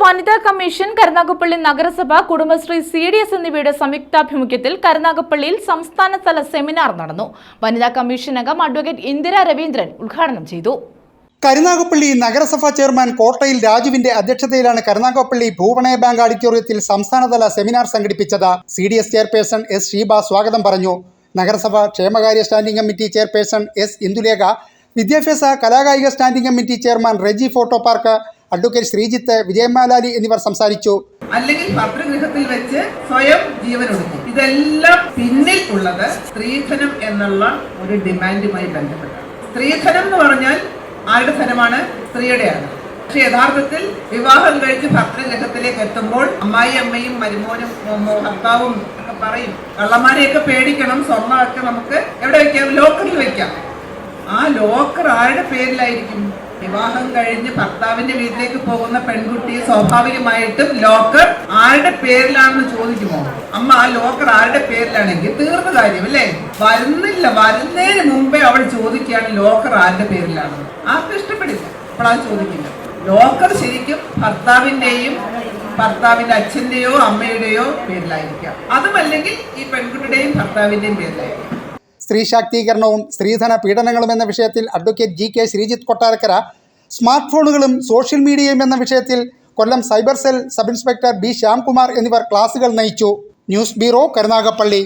വനിതാ കമ്മീഷൻ കരുനാഗപ്പള്ളി നഗരസഭ Kudumbashree C D S എന്നിവയുടെ സംയുക്താഭിമുഖ്യത്തിൽ കരുനാഗപ്പള്ളിയിൽ സംസ്ഥാനതല സെമിനാർ നടന്നു. വനിതാ കമ്മീഷൻ അംഗം അഡ്വക്കേറ്റ് ഇന്ദിര രവീന്ദ്രൻ ഉദ്ഘാടനം ചെയ്തു. കരുനാഗപ്പള്ളി നഗരസഭാ ചെയർമാൻ കോട്ടയിൽ രാജുവിന്റെ അധ്യക്ഷതയിലാണ് കരുനാഗപ്പള്ളി ഭൂപണയ ബാങ്ക് ഓഡിറ്റോറിയത്തിൽ സംസ്ഥാനതല സെമിനാർ സംഘടിപ്പിച്ചത്. C D S chairperson S Sheeba സ്വാഗതം പറഞ്ഞു. നഗരസഭ ക്ഷേമകാര്യ standing committee chairperson S Indulekha വിദ്യാഭ്യാസ കലാകായിക standing committee chairman Reji photo park advocate Sreejith വിജയമാലാലി എന്നിവർ സംസാരിച്ചു. അല്ലെങ്കിൽ ഭർതൃഗൃഹത്തിൽ വെച്ച് സ്വയം ജീവൻ ഒടുക്കും ഇതെല്ലാം പിന്നിൽ ഉള്ളത് സ്ത്രീധനം എന്നുള്ള ഒരു ഡിമാൻഡുമായി ബന്ധപ്പെട്ട സ്ത്രീധനം എന്ന് പറഞ്ഞാൽ ആരുടെ ധനമാണ്? സ്ത്രീയുടെയാണ്. പക്ഷെ യഥാർത്ഥത്തിൽ വിവാഹം കഴിച്ച് ഭർതൃഗൃഹത്തിലേക്ക് എത്തുമ്പോൾ അമ്മായി അമ്മയും മരുമോനും ഭർത്താവും ഒക്കെ പറയും കള്ളന്മാരെയൊക്കെ പേടിക്കണം സ്വർണമൊക്കെ നമുക്ക് എവിടെ വെക്കാം? ലോക്കറിൽ വെക്കാം. ആ ലോക്കർ ആരുടെ പേരിലായിരിക്കും? വിവാഹം കഴിഞ്ഞ് ഭർത്താവിന്റെ വീട്ടിലേക്ക് പോകുന്ന പെൺകുട്ടി സ്വാഭാവികമായിട്ടും ലോക്കർ ആരുടെ പേരിലാണെന്ന് ചോദിക്കുമോ? അമ്മ ആ ലോക്കർ ആരുടെ പേരിലാണെങ്കിൽ തീർന്ന കാര്യം അല്ലേ? വരുന്നില്ല വരുന്നതിന് മുമ്പേ അവൾ ചോദിക്കുകയാണ് ലോക്കർ ആരുടെ പേരിലാണെന്ന് ആർക്കും ഇഷ്ടപ്പെടില്ല. അപ്പോൾ അത് ചോദിക്കില്ല. ലോക്കർ ശരിക്കും ഭർത്താവിന്റെയും ഭർത്താവിന്റെ അച്ഛന്റെയോ അമ്മയുടെയോ പേരിലായിരിക്കാം. അതുമല്ലെങ്കിൽ ഈ പെൺകുട്ടിയുടെയും ഭർത്താവിന്റെയും പേരിലായിരിക്കും. സ്ത്രീ ശാക്തീകരണവും സ്ത്രീധന പീഡനങ്ങളും എന്ന വിഷയത്തിൽ advocate G K Sreejith Kottarakkara smart ഫോണുകളും സോഷ്യൽ മീഡിയയും എന്ന വിഷയത്തിൽ Kollam cyber cell sub inspector B Shyamkumar എന്നിവർ ക്ലാസുകൾ നയിച്ചു. News bureau Karunagappally.